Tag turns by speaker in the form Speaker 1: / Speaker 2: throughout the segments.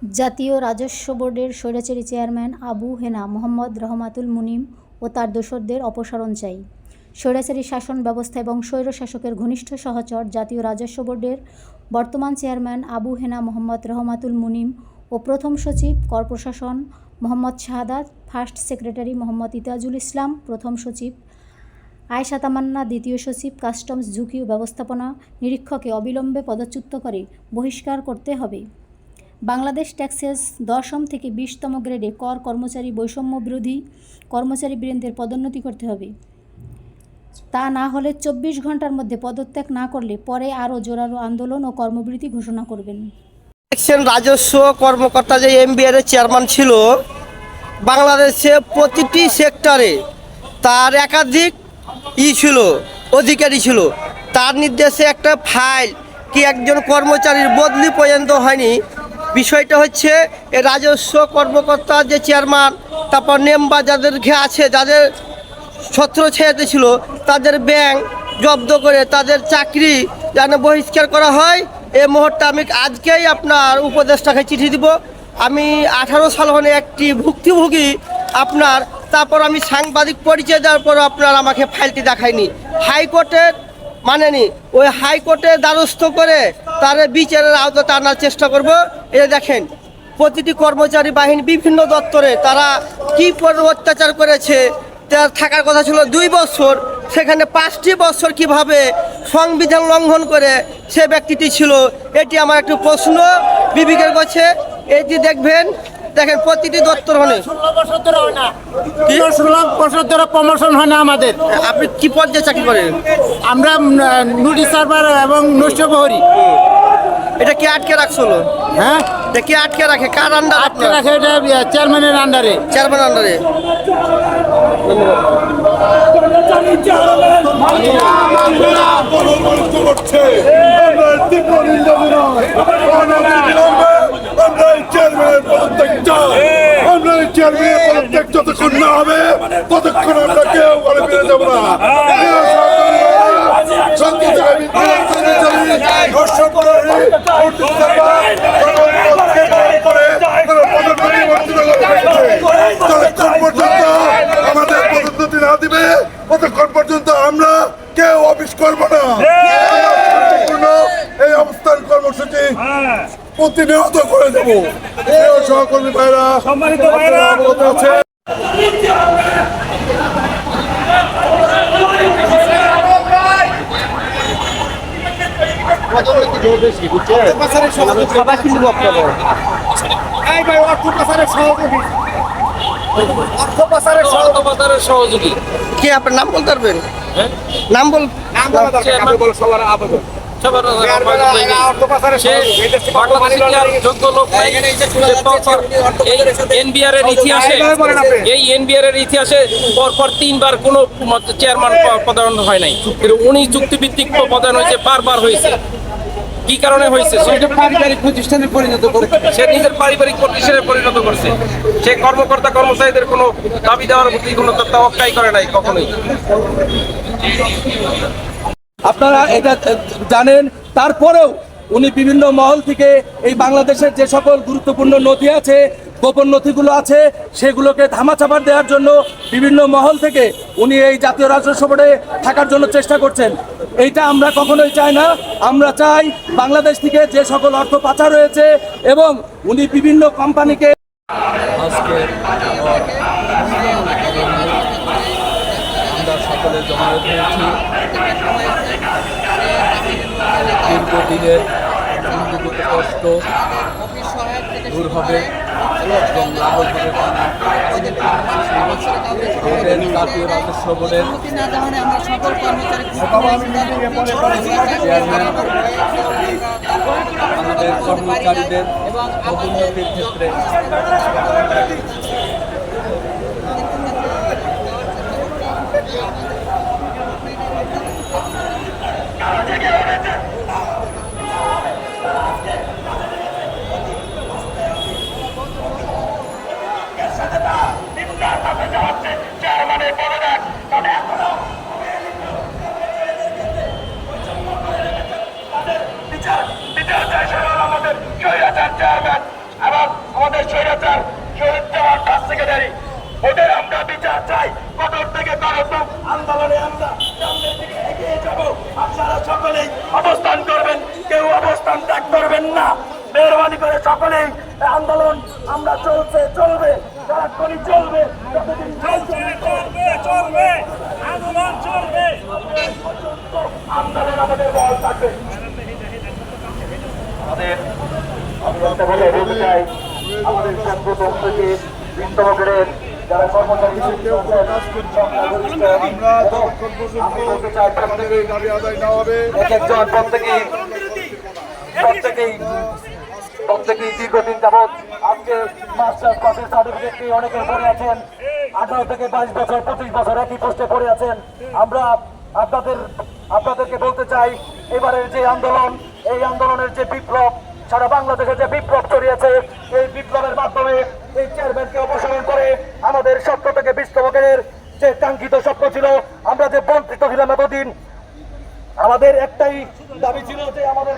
Speaker 1: জাতীয় রাজস্ব বোর্ডের স্বৈরাচারী চেয়ারম্যান আবু হেনা মোহাম্মদ রহমাতুল মুনিম ও তার দোসরদের অপসারণ চাই। স্বৈরাচারী শাসন ব্যবস্থা এবং স্বৈরশাসকের ঘনিষ্ঠ সহচর জাতীয় রাজস্ব বোর্ডের বর্তমান চেয়ারম্যান আবু হেনা মোহাম্মদ রহমাতুল মুনিম ও প্রথম সচিব কর প্রশাসন মোহাম্মদ শাহাদাত, ফার্স্ট সেক্রেটারি মোহাম্মদ ইতাজুল ইসলাম, প্রথম সচিব আয়শা তামান্না, দ্বিতীয় সচিব কাস্টমস ঝুঁকি ব্যবস্থাপনা নিরীক্ষকে অবিলম্বে পদচ্যুত করে বহিষ্কার করতে হবে। বাংলাদেশ ট্যাক্সেস দশম থেকে বিশতম গ্রেডে কর কর্মচারী বৈষম্য বিরোধী কর্মচারী বৃন্দের পদোন্নতি করতে হবে। তা না হলে চব্বিশ ঘণ্টার মধ্যে পদত্যাগ না করলে পরে আরও জোরালো আন্দোলন ও কর্মবিরতি ঘোষণা করবেন।
Speaker 2: দেখছেন রাজস্ব কর্মকর্তা যে এমবিআর এর চেয়ারম্যান ছিল, বাংলাদেশে প্রতিটি সেক্টরে তার একাধিক ই ছিল, অধিকারী ছিল। তার নির্দেশে একটা ফাইল কি একজন কর্মচারীর বদলি পর্যন্ত হয়নি বিষয়টা হচ্ছে, এ রাজস্ব কর্মকর্তা যে চেয়ারম্যান তারপর নেম্বা যাদের ঘে আছে, যাদের ছত্র ছেড়েতে ছিল, তাদের ব্যাংক জব্দ করে তাদের চাকরি যেন বহিষ্কার করা হয়। এ মুহূর্তে আমি আজকেই আপনার উপদেষ্টাকে চিঠি দিব। আমি আঠারো সাল হলে একটি ভুক্তিভোগী আপনার, তারপর আমি সাংবাদিক পরিচয় দেওয়ার পর আপনার আমাকে ফাইলটি দেখায়নি। হাইকোর্টের মানেনি। ওই হাইকোর্টের দ্বারস্থ করে তার বিচারের আওতা টানার চেষ্টা করব। এটা দেখেন, প্রতিটি কর্মচারী বাহিনী বিভিন্ন দপ্তরে তারা কি অত্যাচার করেছে, তার থাকার কথা ছিল দুই বছর। সেখানে পাঁচটি বছর কীভাবে সংবিধান লঙ্ঘন করে সে ব্যক্তিটি ছিল, এটি আমার একটু প্রশ্ন। বিবেকের কাছে এটি দেখবেন দেখেন প্রতিটি দপ্তর হলে।
Speaker 3: ষোলো বছর ধরে হয় না ষোলো বছর ধরে প্রমোশন হয় না আমাদের।
Speaker 2: আপনি কি পর্যায়ে চাকরি করেন?
Speaker 3: আমরা নুডি সার্ভার এবং নৈশপ্রহরী
Speaker 2: এটা কি আটকে রাখছিল
Speaker 3: হ্যাঁ?
Speaker 2: এটা কি আটকে রাখে? কার আন্ডার
Speaker 3: আটকে রাখে এটা চেয়ারম্যানের আন্ডারে
Speaker 2: চেয়ারম্যান আন্ডারে
Speaker 4: পরবর্তী করছে আমরা তীব্র নিন্দা জানাই অনতিবিলম্বে আমরা এই চেয়ারম্যানের পদত্যাগ চাই আমরা এই চেয়ারম্যানের পদত্যাগ যতক্ষণ না হবে ততক্ষণ আমরা কেউ ঘরে ফিরে যাব না। আমাদের পদোন্নতি না দিবে ততক্ষণ পর্যন্ত আমরা কেউ অফিস করব না এই অবস্থান কর্মসূচি প্রতিনিয়ত করে দেবো। সহকর্মী ভাইরা আপনারা অবগত আছে।
Speaker 2: কি আপনার নাম বলতে পারবেন? নাম বল
Speaker 5: সবার সে বাংলাদেশে কি আর যোগ্য এর ইতিহাসে এই এর ইতিহাসে তিনবার কোনো চেয়ারম্যান হয় নাই উনি চুক্তিভিত্তিক পদায়ন হয়েছে বারবার হয়েছে কি কারণে হয়েছে? পরিণত সে নিজের পারিবারিক প্রতিষ্ঠানে পরিণত করছে। সে কর্মকর্তা কর্মচারীদের কোনো দাবি দেওয়ার প্রতি কোনো তত্ত্বাবক্ষাই করে নাই কখনোই।
Speaker 6: আপনারা এটা জানেন, তারপরেও উনি বিভিন্ন মহল থেকে এই বাংলাদেশের যে সকল গুরুত্বপূর্ণ নথি আছে, গোপন নথিগুলো আছে, সেগুলোকে ধামাচাপা দেওয়ার জন্য বিভিন্ন মহল থেকে উনি এই জাতীয় রাজস্ব বোর্ডে থাকার জন্য চেষ্টা করছেন। এইটা আমরা কখনোই চাই না। আমরা চাই বাংলাদেশ থেকে যে সকল অর্থ পাচার হয়েছে এবং উনি বিভিন্ন কোম্পানিকে
Speaker 7: আজকে আমরা সকলে হয়েছি। দীর্ঘদিনের হিন্দুগত কষ্ট দূর হবে আমাদের কর্মচারীদের ক্ষেত্রে।
Speaker 8: আমরা চলছে চলবে সারাক্ষণই চলবে যতদিন চলবে চলবে আন্দোলন চলবে। আন্দোলন আমাদের বল থাকবে। আমাদের বলতে চাই। আমাদের যারা কর্মচারী প্রত্যেকেই প্রত্যেকেই পাসের সার্টিফিকেট আছেন। আঠারো থেকে বছর, পঁচিশ বছর আছেন। আমরা আপনাদের, আপনাদেরকে বলতে চাই, এবারের যে আন্দোলন, এই আন্দোলনের যে বিপ্লব বাংলাদেশে যে বিপ্লব ছড়িয়েছে, এই বিপ্লবের মাধ্যমে এই চেয়ারম্যানকে করে আমাদের স্বপ্ন থেকে বিশ্বকের যে কাঙ্ক্ষিত স্বপ্ন ছিল, আমরা যে বঞ্চিত ছিলাম এতদিন আমাদের একটাই দাবি ছিল যে আমাদের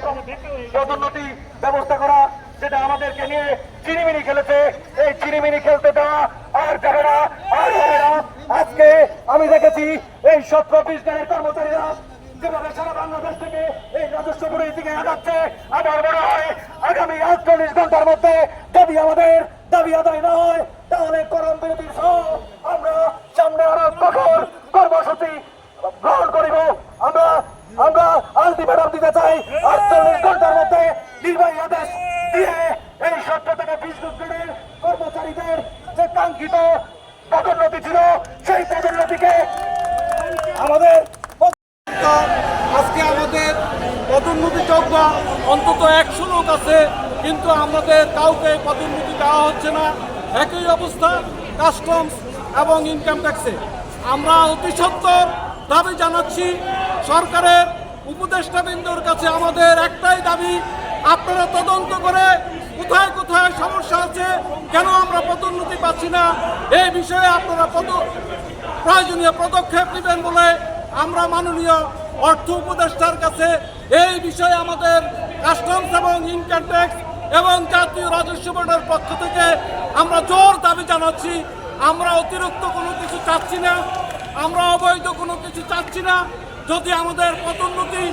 Speaker 8: পদোন্নতি ব্যবস্থা করা যেটা আমাদেরকে নিয়ে চিনিমিনি খেলেছে। এই চিনিমিনি খেলতে দেওয়া আর যাবে না, আর হবে না। আজকে আমি দেখেছি এই সত্র বিশ জনের কর্মচারীরা থেকে এই আমার হয় আগামী মধ্যে আমাদের দাবি আমরা গ্রহণ করিব। আমরা আমরা আলটিমেটাম দিতে চাই। আটচল্লিশ ঘণ্টার মধ্যে নির্বাহী আদেশ দিয়ে এই সত্য থেকে বিদ্যুৎ গ্রেডের কর্মচারীদের যে কাঙ্ক্ষিত পদোন্নতি ছিল, সেই পদোন্নতিকে আমাদের
Speaker 3: আজকে আমাদের পদোন্নতি চক্র অন্তত একশো লোক আছে, কিন্তু আমাদের কাউকে পদোন্নতি দেওয়া হচ্ছে না। একই অবস্থা, কাস্টমস এবং ইনকাম ট্যাক্সে। আমরা অতি সত্তর দাবি জানাচ্ছি সরকারের উপদেষ্টাবৃন্দর কাছে আমাদের একটাই দাবি, আপনারা তদন্ত করে কোথায় কোথায় সমস্যা আছে, কেন আমরা পদোন্নতি পাচ্ছি না, এই বিষয়ে আপনারা পদ, প্রয়োজনীয় পদক্ষেপ নেবেন বলে আমরা মাননীয় অর্থ উপদেষ্টার কাছে এই বিষয়ে আমাদের কাস্টমস এবং ইনকাম ট্যাক্স এবং জাতীয় রাজস্ব বোর্ডের পক্ষ থেকে আমরা জোর দাবি জানাচ্ছি, আমরা অতিরিক্ত কোনো কিছু চাচ্ছি না, আমরা অবৈধ কোনো কিছু চাচ্ছি না যদি আমাদের পদোন্নতি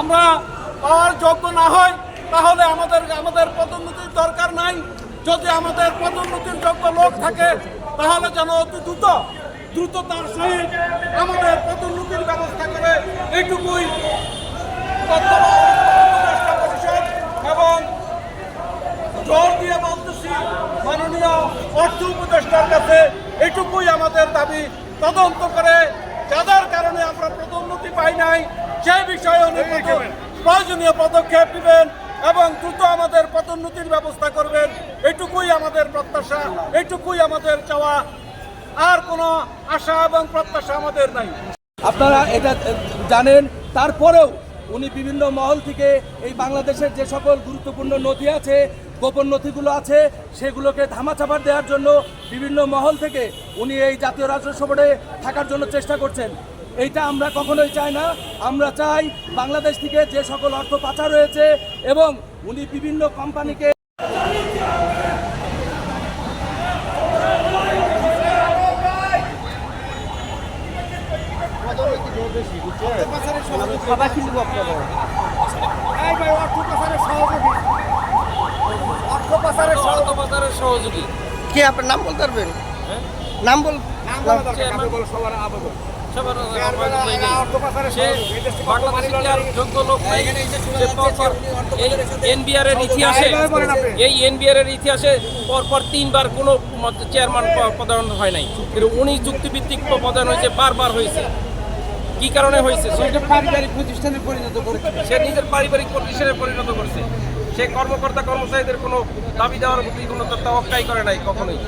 Speaker 3: আমরা পাওয়ার যোগ্য না হয়, তাহলে আমাদের আমাদের পদোন্নতির দরকার নাই। যদি আমাদের পদোন্নতির যোগ্য লোক থাকে, তাহলে যেন অতি দ্রুত দ্রুততার সহিত আমাদের পদোন্নতির ব্যবস্থা করে এইটুকুই এবং জোর দিয়ে বলতেছি, মাননীয় অর্থ উপদেষ্টার কাছে এটুকুই আমাদের দাবি। তদন্ত করে যাদের কারণে আমরা পদোন্নতি পাই নাই সেই বিষয়ে উনি প্রথম প্রয়োজনীয় পদক্ষেপ নেবেন এবং দ্রুত আমাদের পদোন্নতির ব্যবস্থা করবেন। এটুকুই আমাদের প্রত্যাশা এটুকুই আমাদের চাওয়া। আর কোনো আশা এবং প্রত্যাশা আমাদের নাই।
Speaker 6: আপনারা এটা জানেন তারপরেও উনি বিভিন্ন মহল থেকে এই বাংলাদেশের যে সকল গুরুত্বপূর্ণ নথি আছে গোপন নথিগুলো আছে সেগুলোকে ধামাচাপা দেওয়ার জন্য বিভিন্ন মহল থেকে উনি এই জাতীয় রাজস্ব বোর্ডে থাকার জন্য চেষ্টা করছেন। এইটা আমরা কখনোই চাই না। আমরা চাই বাংলাদেশ থেকে যে সকল অর্থ পাচার হয়েছে এবং উনি বিভিন্ন কোম্পানিকে
Speaker 5: সহযোগী
Speaker 2: কে আপনার নাম বলতে পারবেন? নাম বল
Speaker 5: সবার সে বাংলাদেশে কি আর এনবিআর এর ইতিহাসে এই এনবিআর এর ইতিহাসে পরপর তিনবার কোনো চেয়ারম্যান প- পদায়ন হয় নাই। কিন্তু উনি চুক্তিভিত্তিক প- পদায়ন হয়েছে বারবার হয়েছে। কি কারণে হয়েছে? সে
Speaker 3: পারিবারিক প্রতিষ্ঠানে পরিণত করে
Speaker 5: সে নিজের পারিবারিক প্রতিষ্ঠানে পরিণত করছে। সে কর্মকর্তা কর্মচারীদের কোনো দাবি দেওয়ার প্রতি কোনো তত্ত্বাবক্ষাই করে নাই কখনোই।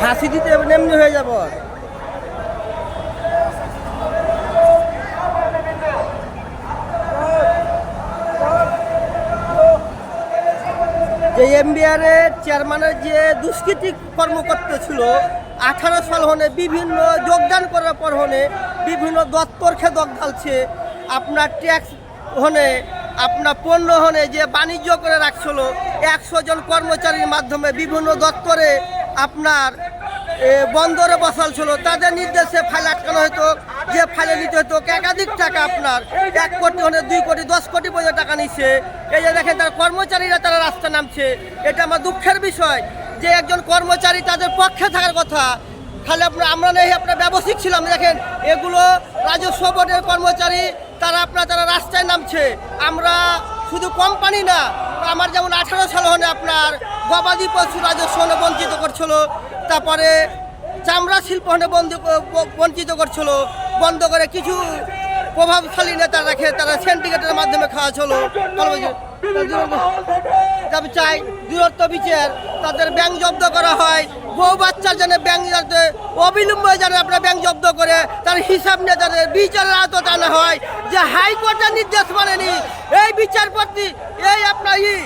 Speaker 2: ফাঁসি দিতে এমনি হয়ে যাব। যে এমবিআরের চেয়ারম্যানের যে দুষ্কৃতিক কর্মকর্তা ছিল, আঠারো সাল হনে বিভিন্ন যোগদান করার পর হনে বিভিন্ন দত্তর খে ঢালছে। আপনার ট্যাক্স হনে আপনার পণ্য হনে যে বাণিজ্য করে রাখছিল, একশো জন কর্মচারীর মাধ্যমে বিভিন্ন দপ্তরে আপনার বন্দরে বসাল ছিল তাদের নির্দেশে ফাইল আটকানো হতো যে ফাইলে নিতে হতো একাধিক টাকা আপনার, এক কোটি হলে দুই কোটি, দশ কোটি পর্যন্ত টাকা নিচ্ছে এই যে দেখেন, তার কর্মচারীরা তারা রাস্তা নামছে। এটা আমার দুঃখের বিষয় যে একজন কর্মচারী তাদের পক্ষে থাকার কথা। খালি আপনার, আমরা নেই আপনার ব্যবসায়িক ছিলাম। দেখেন, এগুলো রাজস্ব বোর্ডের কর্মচারী তারা আপনার তারা রাস্তায় নামছে। আমরা শুধু কোম্পানি না, আমার যেমন আঠারো সাল হলে আপনার গবাদি পশু রাজস্ব বঞ্চিত করছিল, তারপরে চামড়া শিল্প বন্ধ বঞ্চিত করছিল, বন্ধ করে কিছু প্রভাবশালী নেতা রাখে তারা সিন্ডিকেটের মাধ্যমে খাওয়া ছিল আমি চাই দূরত্ব বিচার, তাদের ব্যাংক জব্দ করা হয় বউ বাচ্চার যেন ব্যাংক যাতে অবিলম্বে যেন আপনার ব্যাংক জব্দ করে তার হিসাব নিয়ে তাদের বিচারের আওতা আনা হয়। যে হাইকোর্টের নির্দেশ মানেনি, এই বিচারপতি, এই আপনার ই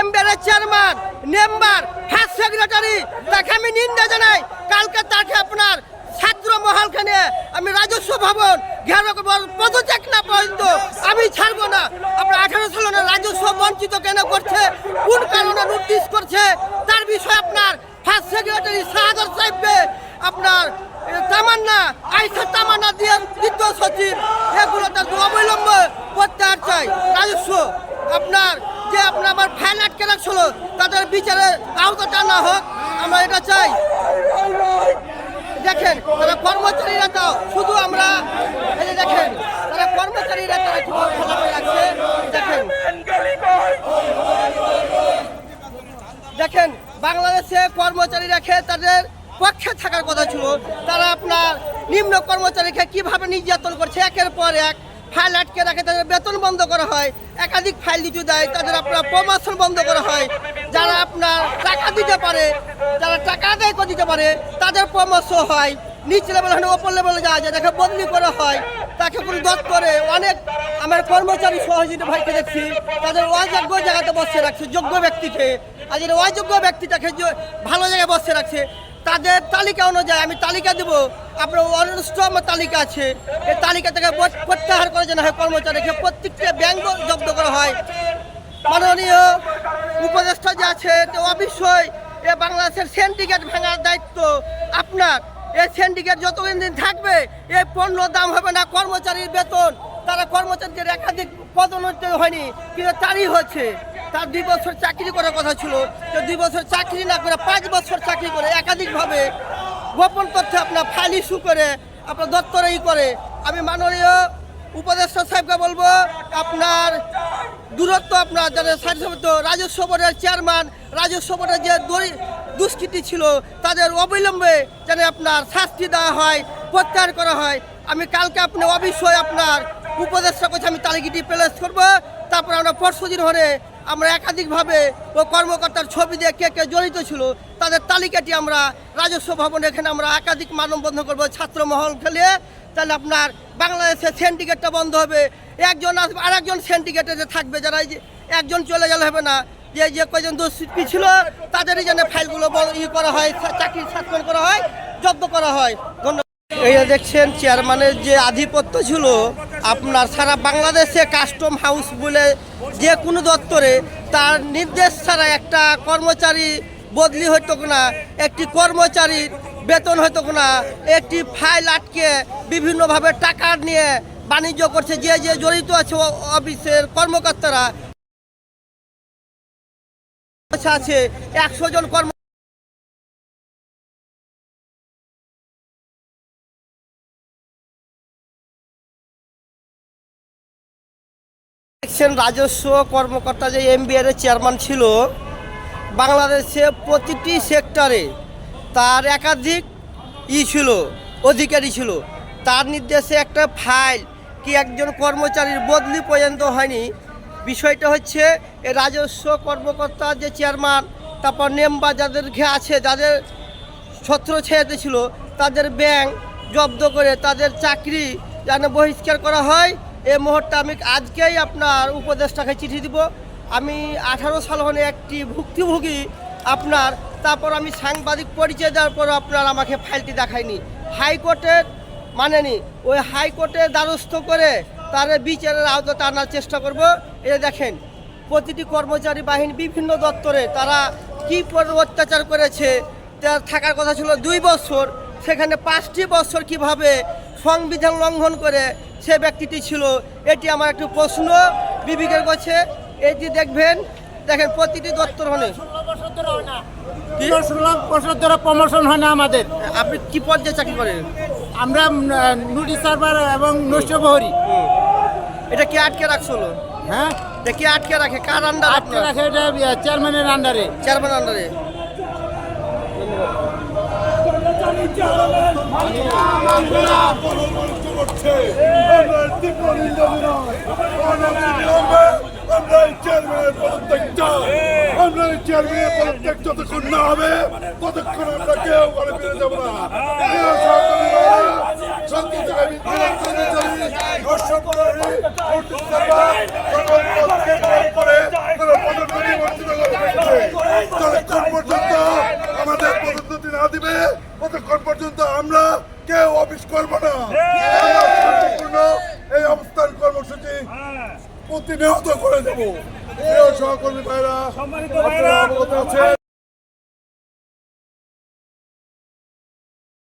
Speaker 2: এমবের চেয়ারম্যান মেম্বার ফার্স্ট সেক্রেটারি তাকে আমি নিন্দা জানাই। কালকে তাকে আপনার ছাত্র মহলখানে আমি রাজস্ব ভবন ঘেরো পদত্যাগ না পর্যন্ত আমি ছাড়বো না। আপনার আঠারো সালের রাজস্ব বঞ্চিত কেন করছে? কোন কারণে নোটিশ করছে? তার বিষয়ে আপনার ফার্স্ট সেক্রেটারি শাহাদর সাহেবকে আপনার তামান্না আইসা তামান্না দিয়ে দ্বিতীয় সচিব, এগুলো তার অবলম্বন প্রত্যাহার চাই। রাজস্ব, আপনার, যে আপনার আমার ফ্যান আটকে রাখছিল, তাদের বিচারে আওতাটা না হোক, আমরা এটা চাই। দেখেন, তারা কর্মচারীরা তো শুধু আমরা এই যে দেখেন তারা কর্মচারীরা তারা কীভাবে খেলা করে রাখছে দেখেন দেখেন বাংলাদেশে কর্মচারী রেখে তাদের পক্ষে থাকার কথা ছিল, তারা আপনার নিম্ন কর্মচারীকে কীভাবে নির্যাতন করছে? একের পর এক ফাইল আটকে রাখে, তাদের বেতন বন্ধ করা হয়, একাধিক ফাইল দিতে দেয়, তাদের আপনার প্রমোশন বন্ধ করা হয়। যারা আপনার টাকা দিতে পারে, যারা টাকা আদায় করে দিতে পারে, তাদের পরামর্শ হয়। নিচ লেভেল হলে ওপর লেভেলে যাওয়া যায় তাকে বদলি করা হয়, তাকে কোনো দত করে অনেক আমার কর্মচারী সহযোগী ভাইকে দেখছি, তাদের অযোগ্য জায়গাতে বসে রাখছে, যোগ্য ব্যক্তিকে। আর যেটা অযোগ্য ব্যক্তিটাকে যে ভালো জায়গায় বসে রাখছে, তাদের তালিকা অনুযায়ী আমি তালিকা দেবো। আপনার আমার তালিকা আছে। এই তালিকা থেকে প্রত্যাহার করে যেন হয় কর্মচারীকে প্রত্যেকটা ব্যাংক জব্দ করা হয়। মাননীয় উপদেষ্টা যে আছে, তো অবশ্যই এ বাংলাদেশের সিন্ডিকেট ভাঙার দায়িত্ব আপনার। এই সিন্ডিকেট যতদিন দিন থাকবে এই পণ্য দাম হবে না কর্মচারীর বেতন। তারা কর্মচারীদের একাধিক পদোন্নতি হয়নি, কিন্তু তারই হচ্ছে। তার দুই বছর চাকরি করার কথা ছিল। তো দুই বছর চাকরি না করে পাঁচ বছর চাকরি করে একাধিকভাবে গোপন তথ্য আপনার ফাইল ইস্যু করে, আপনার দপ্তরে ই করে। আমি মাননীয় উপদেষ্টা সাহেবকে বলব, আপনার দূরত্ব আপনার যারা সারিসমিত রাজস্ব বোর্ডের চেয়ারম্যান রাজস্ব বোর্ডের যে দুষ্কৃতি ছিল, তাদের অবিলম্বে যেন আপনার শাস্তি দেওয়া হয়, প্রত্যাহার করা হয়। আমি কালকে আপনি অবশ্যই আপনার উপদেষ্টা কাছে আমি তালিকাটি প্লেস করব। তারপর আমরা পরশু দিন হলে আমরা একাধিকভাবে ও কর্মকর্তার ছবি দিয়ে কে কে জড়িত ছিল, তাদের তালিকাটি আমরা রাজস্ব ভবনে এখানে আমরা একাধিক মানববন্ধন করব, ছাত্র মহল খেলিয়ে তাহলে আপনার বাংলাদেশের সিন্ডিকেটটা বন্ধ হবে। একজন আসবে আর একজন যে থাকবে, যারা এই যে একজন চলে গেলে হবে না, যে যে কয়জন দুষ্কৃতি ছিল, তাদেরই যেন ফাইলগুলো বন্ধ- ই করা হয় চাকরি সাসপেন্ড করা হয়, জব্দ করা হয়। ধন্যবাদ। এই দেখছেন চেয়ারম্যানের যে আধিপত্য ছিল, আপনার সারা বাংলাদেশে কাস্টম হাউস বলে যে কোনো দপ্তরে তার নির্দেশ ছাড়া একটা কর্মচারী বদলি হইতো না একটি কর্মচারীর বেতন হইতো না একটি ফাইল আটকে বিভিন্নভাবে টাকা নিয়ে বাণিজ্য করছে, যে যে জড়িত আছে অফিসের কর্মকর্তারা। আছে একশো জন কর্ম দেখছেন রাজস্ব কর্মকর্তা যে এমবিআর এর চেয়ারম্যান ছিল, বাংলাদেশে প্রতিটি সেক্টরে তার একাধিক ই ছিল, অধিকারী ছিল। তার নির্দেশে একটা ফাইল কি একজন কর্মচারীর বদলি পর্যন্ত হয়নি। বিষয়টা হচ্ছে রাজস্ব কর্মকর্তা যে চেয়ারম্যান, তারপর নেম্বার যাদের ঘে আছে, যাদের ছত্র ছেড়ে ছিল, তাদের ব্যাংক জব্দ করে তাদের চাকরি যেন বহিষ্কার করা হয়। এই মুহূর্তে আমি আজকেই আপনার উপদেষ্টাকে চিঠি দিব। আমি আঠারো সাল হলে একটি ভুক্তিভোগী আপনার, তারপর আমি সাংবাদিক পরিচয় দেওয়ার পর আপনার আমাকে ফাইলটি দেখায়নি। হাইকোর্টের মানেনি। ওই হাইকোর্টের দ্বারস্থ করে তার বিচারের আওতাতে আনার চেষ্টা করব। এটা দেখেন, প্রতিটি কর্মচারী বাহিনী বিভিন্ন দপ্তরে তারা কি অত্যাচার করেছে, তার থাকার কথা ছিল দুই বছর। সেখানে পাঁচটি বছর কীভাবে সংবিধান লঙ্ঘন করে সে ব্যক্তিটি ছিল। এটি আমার একটু প্রশ্ন। বিবেকের কাছে এটি দেখবেন দেখেন প্রতিটি দপ্তর হলে?
Speaker 9: ষোলো বছর ধরে প্রমোশন হয় না আমাদের।
Speaker 2: আপনি কি পর্যায়ে চাকরি করেন?
Speaker 9: আমরা নোটিশ সার্ভার এবং নৈশপ্রহরী
Speaker 2: এটা কি আটকে রাখছিল
Speaker 9: হ্যাঁ?
Speaker 2: এটা কি আটকে রাখে? কার আন্ডার
Speaker 9: আটকে রাখে এটা চেয়ারম্যানের আন্ডারে
Speaker 2: চেয়ারম্যান আন্ডারে
Speaker 4: করছে আমরা তীব্র নিন্দা জানাই। আমরা এই চেয়ারম্যানের পদত্যাগ চাই। আমরা এই চেয়ারম্যানের পদত্যাগ যতক্ষণ না হবে ততক্ষণ আমরা কেউ ঘরে ফিরে যাব না আমাদের পদোন্নতি না দিবে ততক্ষণ পর্যন্ত আমরা কেউ অফিস করব না। এই অবস্থান কর্মসূচি প্রতিনিয়ত করে দেবো। সহকর্মী ভাইরা আপনারা অবগত আছেন?